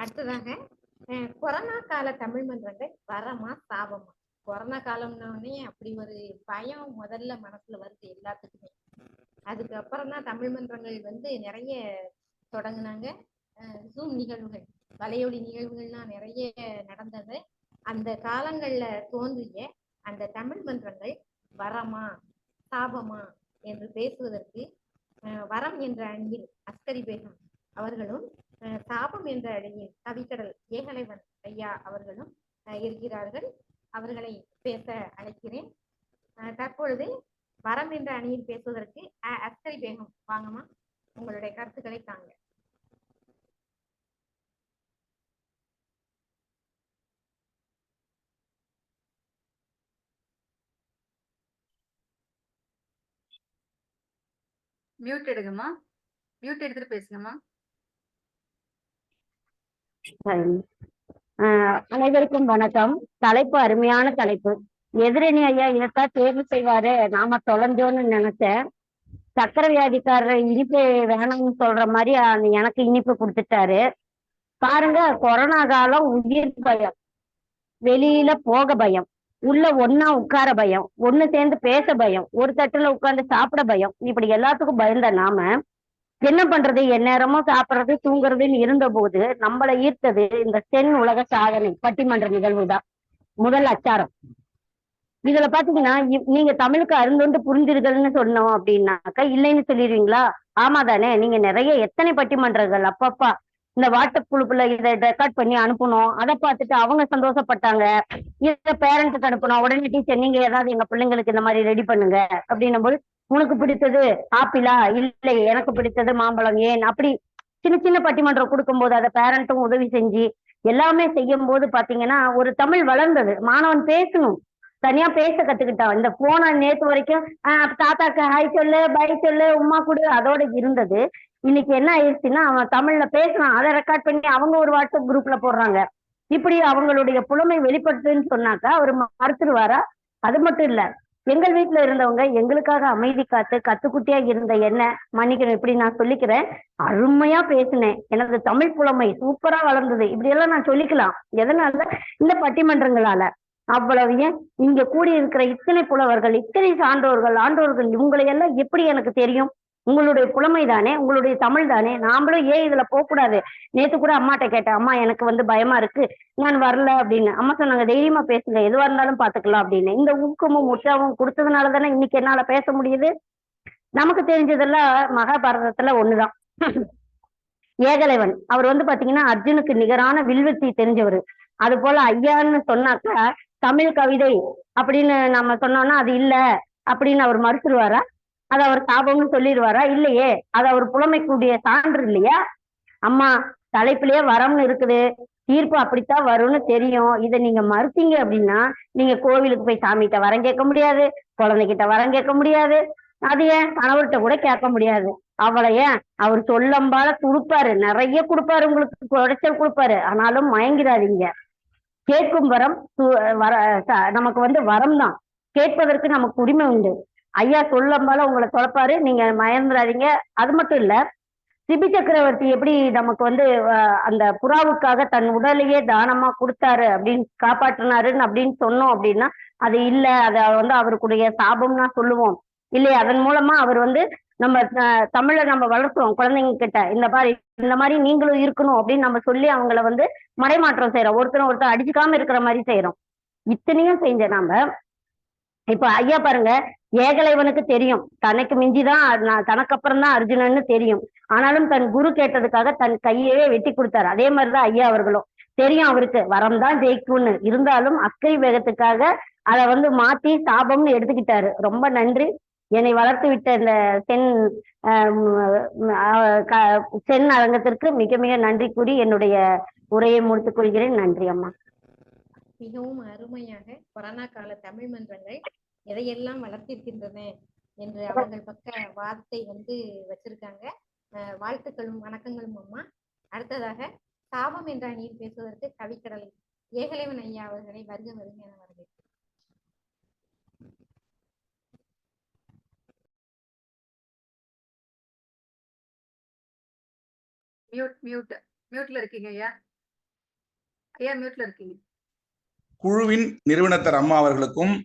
அடுத்ததாக கொரோனா கால தமிழ் மன்றங்கள் வரமா சாபமா கொரோனா காலம்னோடனே அப்படி ஒரு பயம் முதல்ல மனசுல வருது எல்லாத்துக்குமே. அதுக்கப்புறம் தான் தமிழ் மன்றங்கள் வந்து நிறைய தொடங்கினாங்க. ஜூம் நிகழ்வுகள் வலையொலி நிகழ்வுகள்லாம் நிறைய நடந்தது. அந்த காலங்கள்ல தோன்றிய அந்த தமிழ் மன்றங்கள் வரமா சாபமா என்று பேசுவதற்கு வரம் என்ற அணியில் அஸ்கரி பேகம் அவர்களும் சாபம் என்ற அணியில் கவிக்கடல் ஏகலைவன் ஐயா அவர்களும் இருக்கிறார்கள். அவர்களை பேச அழைக்கிறேன். தற்பொழுது வரம் என்ற அணியில் பேசுவதற்கு அ- அஸ்கரி பேகம் வாங்கம்மா. உங்களுடைய கருத்துக்களை தாங்க. மியூட் எடுங்கம்மா. மியூட் எடுத்துட்டு பேசுங்கம்மா. அனைவருக்கும் வணக்கம். தலைப்பு அருமையான தலைப்பு. எதிரணி ஐயா இதைத்தான் தேர்வு செய்வாரு. நாம தொலைஞ்சோன்னு நினைச்சேன். சக்கரை வியாதிக்காரர் இனிப்பு வேணும்னு சொல்ற மாதிரி அந்த எனக்கு இனிப்பு கொடுத்துட்டாரு. பாருங்க கொரோனா காலம் உயிர் பயம். வெளியில போக பயம். உள்ள ஒன்னா உட்கார பயம். ஒண்ணு சேர்ந்து பேச பயம். ஒரு தட்டுல உட்கார்ந்து சாப்பிட பயம். இப்படி எல்லாத்துக்கும் பயந்த நாம என்ன பண்றது? எந்நேரமும் சாப்பிடுறது தூங்குறதுன்னு இருந்த போது நம்மளை ஈர்த்தது இந்த தென் உலக சாதனை பட்டிமன்ற நிகழ்வு தான். முதல் அச்சாரம். இதுல பாத்தீங்கன்னா நீங்க தமிழுக்கு அருந்தொண்டு புரிஞ்சிருக்கல்னு சொன்னோம் அப்படின்னாக்கா இல்லைன்னு சொல்லிடுவீங்களா? ஆமா தானே. நீங்க நிறைய எத்தனை பட்டிமன்றங்கள் அப்பப்பா இந்த வாட்ஸ்அப் குழுப்புல இதை ரெக்கார்ட் பண்ணி அனுப்பணும் அதை பார்த்துட்டு அவங்க சந்தோஷப்பட்டாங்க. இதை பேரண்ட்ஸுக்கு அனுப்பணும் உடனே டீச்சர் நீங்க ஏதாவது எங்க பிள்ளைங்களுக்கு இந்த மாதிரி ரெடி பண்ணுங்க அப்படின்னும் போது உனக்கு பிடித்தது ஆப்பிளா? இல்லை எனக்கு பிடித்தது மாம்பழம். ஏன்? அப்படி சின்ன சின்ன பட்டிமன்றம் கொடுக்கும்போது அதை பேரண்ட்டும் உதவி செஞ்சு எல்லாமே செய்யும் போது பாத்தீங்கன்னா ஒரு தமிழ் வளர்ந்தது. மாணவன் பேசணும். தனியா பேச கத்துக்கிட்டான். இந்த போன நேத்து வரைக்கும் ஆஹ் தாத்தாக்கு ஹாய் சொல்லு பை சொல்லு உமா கொடு அதோட இருந்தது. இன்னைக்கு என்ன ஆயிடுச்சுன்னா அவன் தமிழ்ல பேசுறான். அதை ரெக்கார்ட் பண்ணி அவங்க ஒரு வாட்ஸ்அப் குரூப்ல போடுறாங்க. இப்படி அவங்களுடைய புலமை வெளிப்படுத்துன்னு சொன்னாக்கா அவர் மறுத்துருவாரா? அது மட்டும் இல்ல. எங்கள் வீட்டுல இருந்தவங்க எங்களுக்காக அமைதி காத்து கத்துக்குட்டியா இருந்த என்ன மன்னிக்கணும் இப்படி நான் சொல்லிக்கிறேன். அருமையா பேசினேன். எனது தமிழ் புலமை சூப்பரா வளர்ந்தது. இப்படி எல்லாம் நான் சொல்லிக்கலாம். எதனால? இந்த பட்டிமன்றங்களால. அவ்வளவு ஏன்? இங்க கூடி இருக்கிற இத்தனை புலவர்கள் இத்தனை சான்றோர்கள் ஆண்டோர்கள் இவங்களை எல்லாம் எப்படி எனக்கு தெரியும்? உங்களுடைய புலமை தானே உங்களுடைய தமிழ் தானே நாமளும் ஏன் இதுல போக கூடாது நேத்து கூட அம்மாட்ட கேட்டேன் அம்மா எனக்கு வந்து பயமா இருக்கு. நான் வரல அப்படின்னு. அம்மா சொன்னாங்க தைரியமா பேசுங்க. எதுவா இருந்தாலும் பாத்துக்கலாம் அப்படின்னு. இந்த ஊக்கமும் உற்சாகமும் கொடுத்ததுனால தானே இன்னைக்கு என்னால பேச முடியுது? நமக்கு தெரிஞ்சதெல்லாம் மகாபாரதத்துல ஒண்ணுதான். ஏகலைவன். அவர் வந்து பாத்தீங்கன்னா அர்ஜுனுக்கு நிகரான வில்வத்தை தெரிஞ்சவர். அது போல ஐயான்னு சொன்னாக்கா தமிழ் கவிதை அப்படின்னு நம்ம சொன்னோம்னா அது இல்ல அப்படின்னு அவர் மறுத்துருவாரா? அது அவர் சாபம்னு சொல்லிடுவாரா? இல்லையே. அது அவர் புலமைக்கூடிய சான்று இல்லையா? அம்மா தலைப்பிலேயே வரம்னு இருக்குது. தீர்ப்பு அப்படித்தான் வரும்னு தெரியும். இதை நீங்க மறுத்தீங்க அப்படின்னா நீங்க கோவிலுக்கு போய் சாமிகிட்ட வரம் கேட்க முடியாது. குழந்தைகிட்ட வரம் கேட்க முடியாது. அது ஏன்? கணவர்கிட்ட கூட கேட்க முடியாது. அவளை ஏன்? அவர் சொல்லம்பால கொடுப்பாரு. நிறைய கொடுப்பாரு உங்களுக்கு. குறைச்சல் கொடுப்பாரு. ஆனாலும் மயங்கிறாதீங்க. கேட்கும் வரம் வர நமக்கு வந்து வரம் தான். கேட்பதற்கு நமக்கு உரிமை உண்டு. ஐயா சொல்லும் போல உங்களை தொலைப்பாரு. நீங்க மயந்துடாதீங்க அது மட்டும் இல்ல சிபி சக்கரவர்த்தி எப்படி நமக்கு வந்து அந்த புறாவுக்காக தன் உடலையே தானமா கொடுத்தாரு அப்படின்னு காப்பாற்றினாருன்னு அப்படின்னு சொன்னோம் அப்படின்னா அது இல்ல. அது வந்து அவருக்குடைய சாபம்னா சொல்லுவோம். இல்லையா? அதன் மூலமா அவர் வந்து நம்ம தமிழை நம்ம வளர்க்குறோம் குழந்தைங்க கிட்ட இந்த மாதிரி இந்த மாதிரி நீங்களும் இருக்கணும் அப்படின்னு நம்ம சொல்லி அவங்கள வந்து மடைமாற்றம் செய்யறோம் ஒருத்தரும் ஒருத்தர் அடிச்சுக்காம இருக்கிற மாதிரி செய்யறோம் இத்தனையும் செஞ்ச நாம இப்ப ஐயா பாருங்க ஏகலைவனுக்கு தெரியும். தனக்கு மிஞ்சிதான் தனக்கு அப்புறம் தான் அர்ஜுனன்னு தெரியும். ஆனாலும் தன் குரு கேட்டதுக்காக தன் கையவே வெட்டி கொடுத்தாரு. அதே மாதிரிதான் ஐயா அவர்களும். தெரியும் அவருக்கு. வரம் தான் ஜெயிக்கும்னு. இருந்தாலும் அக்கறை வேகத்துக்காக அதை வந்து மாத்தி சாபம்னு எடுத்துக்கிட்டாரு. ரொம்ப நன்றி. என்னை வளர்த்து விட்ட இந்த சென் ஆஹ் சென் அரங்கத்திற்கு மிக மிக நன்றி கூறி என்னுடைய உரையை முடித்துக் கொள்கிறேன். நன்றி அம்மா. மிகவும் அருமையாக கொரோனா கால தமிழ் மன்றங்கள் எதையெல்லாம் வளர்த்திருக்கின்றன என்று அவர்கள் பக்க வார்த்தை வந்து வச்சிருக்காங்க. அஹ் வாழ்த்துக்களும் வணக்கங்களும் அம்மா. அடுத்ததாக சாபம் என்ற அணியில் பேசுவதற்கு கவிக்கடலை ஏகலைவன் ஐயா அவர்களை வருக வருக என வரவேற்கிறேன். மியூட் மியூட் மியூட்ல இருக்கீங்க ஐயா? ஐயா மியூட்ல இருக்கீங்க. குழுவின் நிறுவனத்தர் அம்மா அவர்களுக்கும்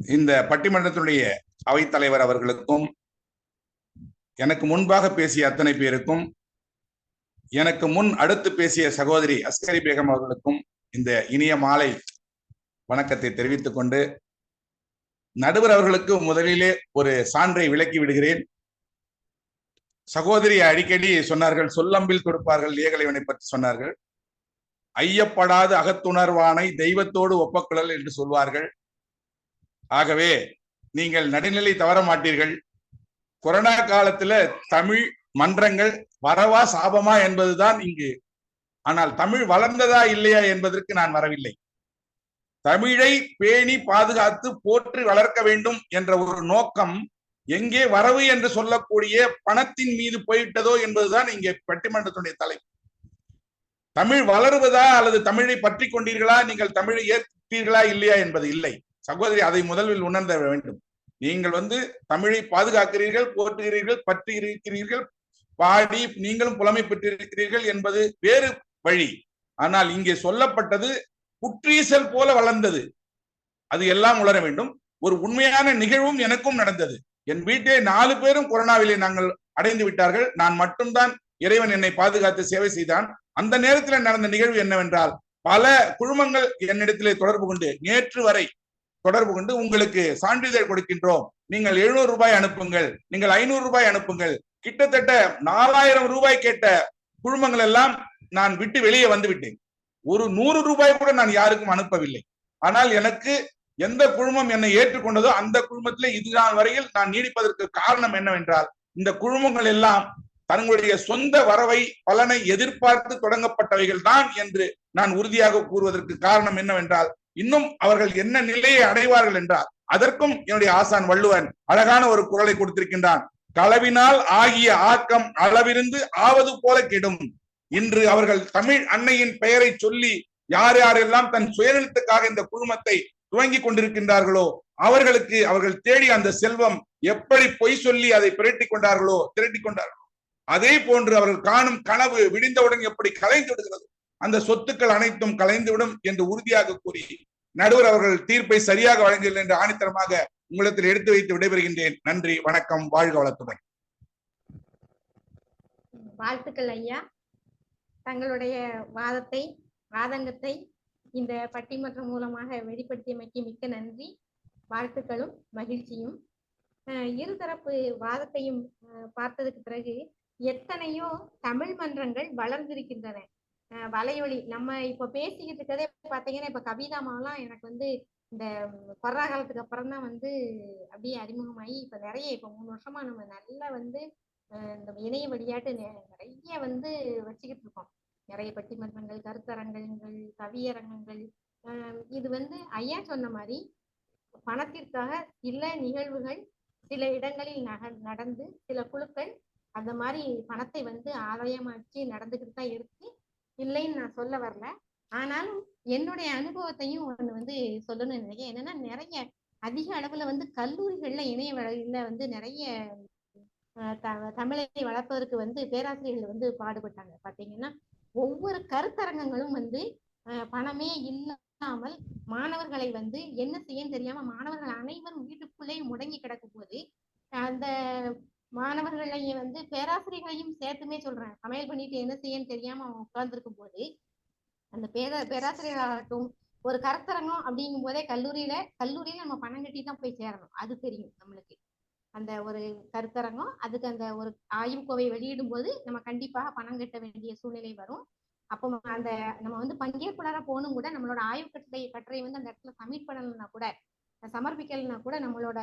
இந்த பட்டிமன்றத்தினுடைய அவைத்தலைவர் அவர்களுக்கும் எனக்கு முன்பாக பேசிய அத்தனை பேருக்கும் எனக்கு முன் அடுத்து பேசிய சகோதரி அஸ்கரி பேகம் அவர்களுக்கும் இந்த இனிய மாலை வணக்கத்தை தெரிவித்துக் கொண்டு நடுவர் அவர்களுக்கு முதலிலே ஒரு சான்றை விளக்கி விடுகிறேன். சகோதரி அடிக்கடி சொன்னார்கள் சொல்லம்பில் கொடுப்பார்கள் ஏகலைவனை பற்றி சொன்னார்கள். ஐயப்படாத அகத்துணர்வானை தெய்வத்தோடு ஒப்பக்குழல் என்று சொல்வார்கள். ஆகவே நீங்கள் நடுநிலை தவற மாட்டீர்கள். கொரோனா காலத்துல தமிழ் மன்றங்கள் வரவா சாபமா என்பதுதான் இங்கு. ஆனால் தமிழ் வளர்ந்ததா இல்லையா என்பதற்கு நான் வரவில்லை. தமிழை பேணி பாதுகாத்து போற்றி வளர்க்க வேண்டும் என்ற ஒரு நோக்கம் எங்கே வரவு என்று சொல்லக்கூடிய பணத்தின் மீது போயிட்டதோ என்பதுதான் இங்கே பட்டிமன்றத்துடைய தலைப்பு. தமிழ் வளருவதா அல்லது தமிழை பற்றி கொண்டீர்களா? நீங்கள் தமிழை ஏற்பீர்களா இல்லையா என்பது இல்லை. சகோதரி அதை முதலில் உணர்ந்த வேண்டும். நீங்கள் வந்து தமிழை பாதுகாக்கிறீர்கள் போற்றுகிறீர்கள் பற்றி இருக்கிறீர்கள் பாடி நீங்களும் புலமை பெற்றிருக்கிறீர்கள் என்பது வேறு வழி. ஆனால் இங்கே சொல்லப்பட்டது குற்றீசல் போல வளர்ந்தது. அது எல்லாம் உணர வேண்டும். ஒரு உண்மையான நிகழ்வும் எனக்கும் நடந்தது. என் வீட்டிலே நாலு பேரும் கொரோனாவிலே நாங்கள் அடைந்து விட்டார்கள். நான் மட்டும்தான் இறைவன் என்னை பாதுகாத்து சேவை செய்தான். அந்த நேரத்தில் நடந்த நிகழ்வு என்னவென்றால் பல குழுமங்கள் என்னிடத்திலே தொடர்பு கொண்டு நேற்று வரை தொடர்பு கொண்டு உங்களுக்கு சான்றிதழ் கொடுக்கின்றோம். நீங்கள் எழுநூறு ரூபாய் அனுப்புங்கள். நீங்கள் ஐநூறு ரூபாய் அனுப்புங்கள். கிட்டத்தட்ட நாலாயிரம் ரூபாய் கேட்ட குழுமங்கள் எல்லாம் நான் விட்டு வெளியே வந்து விட்டேன் ஒரு நூறு ரூபாய் கூட நான் யாருக்கும் அனுப்பவில்லை. ஆனால் எனக்கு எந்த குழுமம் என்னை ஏற்றுக்கொண்டதோ அந்த குழுமத்திலே இதுதான் வரையில் நான் நீடிப்பதற்கு காரணம் என்னவென்றால் இந்த குழுமங்கள் எல்லாம் தங்களுடைய சொந்த வரவை பலனை எதிர்பார்த்து தொடங்கப்பட்டவைகள் தான் என்று நான் உறுதியாக கூறுவதற்கு காரணம் என்னவென்றால் இன்னும் அவர்கள் என்ன நிலையை அடைவார்கள் என்றால் அதற்கும் என்னுடைய ஆசான் வள்ளுவன் அழகான ஒரு குரலை கொடுத்திருக்கின்றான். களவினால் ஆகிய ஆக்கம் அளவிருந்து ஆவது போல கெடும். இன்று அவர்கள் தமிழ் அன்னையின் பெயரை சொல்லி யார் யாரெல்லாம் தன் சுயநலத்துக்காக இந்த குழுமத்தை துவங்கி கொண்டிருக்கின்றார்களோ அவர்களுக்கு அவர்கள் தேடி அந்த செல்வம் எப்படி பொய் சொல்லி அதை பிரட்டி கொண்டார்களோ திரட்டி கொண்டார்களோ அதே போன்று அவர்கள் காணும் கனவு விடிந்தவுடன் எப்படி கலைந்து விடுகிறது. அந்த சொத்துக்கள் அனைத்தும் கலைந்துவிடும் என்று உறுதியாக கூறி நடுவர் அவர்கள் தீர்ப்பை சரியாக வழங்கவில்லை என்று ஆணித்தரமாக உங்களிடத்தில் எடுத்து வைத்து விடைபெறுகின்றேன். நன்றி வணக்கம் வாழ்க வளத்துடன் வாழ்த்துக்கள் ஐயா. தங்களுடைய வாதத்தை வாதங்கத்தை இந்த பட்டிமன்றம் மூலமாக வெளிப்படுத்தியமைக்கு மிக்க நன்றி. வாழ்த்துக்களும் மகிழ்ச்சியும். அஹ் இருதரப்பு வாதத்தையும் அஹ் பார்த்ததுக்கு பிறகு எத்தனையோ தமிழ் மன்றங்கள் வளர்ந்திருக்கின்றன. வலையொலி. நம்ம இப்ப பேசிக்கிட்டு இருக்கதே பாத்தீங்கன்னா இப்ப கவிதாமாலாம் எனக்கு வந்து இந்த கொரோனா காலத்துக்கு அப்புறம் தான் வந்து அப்படியே அறிமுகமாகி இப்ப நிறைய இப்ப மூணு வருஷமா நம்ம நல்லா வந்து இந்த இணைய வழியாட்டு நிறைய வந்து வச்சுக்கிட்டு இருக்கோம். நிறைய பட்டிமன்றங்கள் கருத்தரங்கங்கள் கவியரங்கங்கள். இது வந்து ஐயா சொன்ன மாதிரி பணத்திற்காக சில நிகழ்வுகள் சில இடங்களில் நக நடந்து சில குழுக்கள் அந்த மாதிரி பணத்தை வந்து ஆதாயமாக்கி நடந்துக்கிட்டு தான் இருக்கு. இல்லைன்னு நான் சொல்ல வரல. ஆனாலும் என்னுடைய அனுபவத்தையும் ஒண்ணு வந்து சொல்லணும்னு நினைக்கிறேன். என்னன்னா நிறைய அதிக அளவுல வந்து கல்லூரிகள்ல இணைய வழியில வந்து நிறைய த- தமிழை வளர்ப்பதற்கு வந்து பேராசிரியர்கள் வந்து பாடுபட்டாங்க. பாத்தீங்கன்னா ஒவ்வொரு கருத்தரங்கங்களும் வந்து பணமே இல்லாமல் மாணவர்களை வந்து என்ன செய்யன்னு தெரியாம மாணவர்கள் அனைவரும் வீட்டுக்குள்ளேயும் முடங்கி கிடக்கும் போது அந்த மாணவர்களையும் வந்து பேராசிரியர்களையும் சேர்த்துமே சொல்றேன். சமையல் பண்ணிட்டு என்ன செய்யன்னு தெரியாம அவன் உட்கார்ந்துருக்கும் போது அந்த பேர பேராசிரியராகட்டும் ஒரு கருத்தரங்கம் அப்படிங்கும் போதே கல்லூரியில கல்லூரியில நம்ம பணம் கட்டி தான் போய் சேரணும். அது தெரியும் நம்மளுக்கு. அந்த ஒரு கருத்தரங்கம் அதுக்கு அந்த ஒரு ஆய்வுக்கோவை வெளியிடும் போது நம்ம கண்டிப்பாக பணம் கட்ட வேண்டிய சூழ்நிலை வரும். அப்போ அந்த நம்ம வந்து பங்கேற்பாளராக போகணும் கூட நம்மளோட ஆய்வு கட்டுரை கட்டுரை வந்து அந்த இடத்துல சப்மிட் பண்ணலன்னா கூட சமர்ப்பிக்கலன்னா கூட நம்மளோட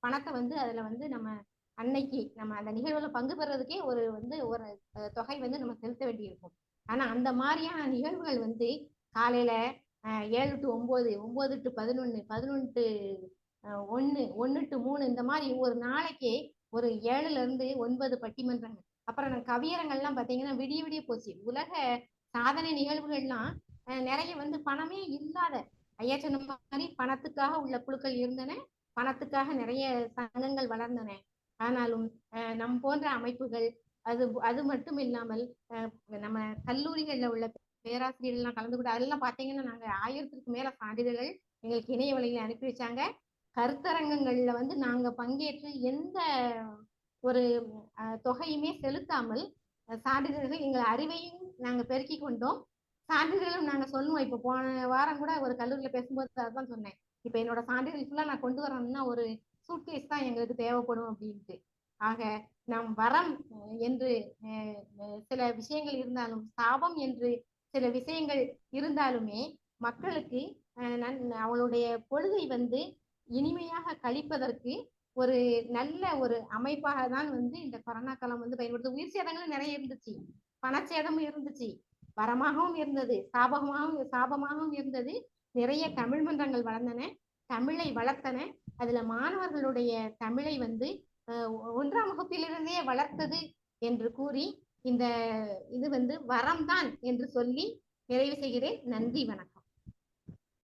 பணத்தை வந்து அதுல வந்து நம்ம அன்னைக்கு நம்ம அந்த நிகழ்வுல பங்கு பெறதுக்கே ஒரு வந்து ஒரு தொகை வந்து நம்ம செலுத்த வேண்டியிருக்கும். ஆனா அந்த மாதிரியான நிகழ்வுகள் வந்து காலையில ஏழு டு ஒன்பது ஒன்பது டு பதினொன்னு பதினொன்று டு ஒன்று டு மூணு இந்த மாதிரி ஒரு நாளைக்கே ஒரு ஏழுல இருந்து ஒன்பது பட்டிமன்றங்கள். அப்புறம் கவியரங்கள்லாம் பாத்தீங்கன்னா விடிய விடிய போச்சு. உலக சாதனை நிகழ்வுகள்லாம் நிறைய வந்து பணமே இல்லாத ஐயா சொன்ன மாதிரி பணத்துக்காக உள்ள குழுக்கள் இருந்தன பணத்துக்காக நிறைய சங்கங்கள் வளர்ந்தன. ஆனாலும் நம் போன்ற அமைப்புகள் அது அது மட்டும் இல்லாமல் நம்ம கல்லூரிகள்ல உள்ள பேராசிரியர்கள்லாம் கலந்து கூட அதெல்லாம் பார்த்தீங்கன்னா நாங்க ஆயிரத்துக்கு மேல சான்றிதழ்கள் எங்களுக்கு இணைய வழியில அனுப்பி வச்சாங்க. கருத்தரங்கங்கள்ல வந்து நாங்க பங்கேற்று எந்த ஒரு தொகையுமே செலுத்தாமல் சான்றிதழ்கள் எங்கள் அறிவையும் நாங்க பெருக்கி கொண்டோம். சான்றிதழும் நாங்க சொல்லுவோம். இப்ப போன வாரம் கூட ஒரு கல்லூரியில பேசும்போது அதான் சொன்னேன். இப்ப என்னோட சான்றிதழ் ஃபுல்லா நான் கொண்டு வரணும்னா ஒரு சூட்கேஸ் தான் எங்களுக்கு தேவைப்படும் அப்படின்ட்டு. ஆக நம் வரம் என்று சில விஷயங்கள் இருந்தாலும் சாபம் என்று சில விஷயங்கள் இருந்தாலுமே மக்களுக்கு நன்- அவளுடைய பொழுதை வந்து இனிமையாக கழிப்பதற்கு ஒரு நல்ல ஒரு அமைப்பாக தான் வந்து இந்த கொரோனா காலம் வந்து பயன்படுது. உயிர் சேதங்களும் நிறைய இருந்துச்சு. பணச்சேதமும் இருந்துச்சு. வரமாகவும் இருந்தது. சாபகமாகவும் சாபமாகவும் இருந்தது. நிறைய தமிழ் மன்றங்கள் வளர்ந்தன. தமிழை வளர்த்தன. அதுல மாணவர்களுடைய தமிழை வந்து ஒன்றாம் வகுப்பிலிருந்தே வளர்த்தது என்று கூறி இந்த இது வந்து வரம்தான் என்று சொல்லி நிறைவு செய்கிறேன். நன்றி வணக்கம்.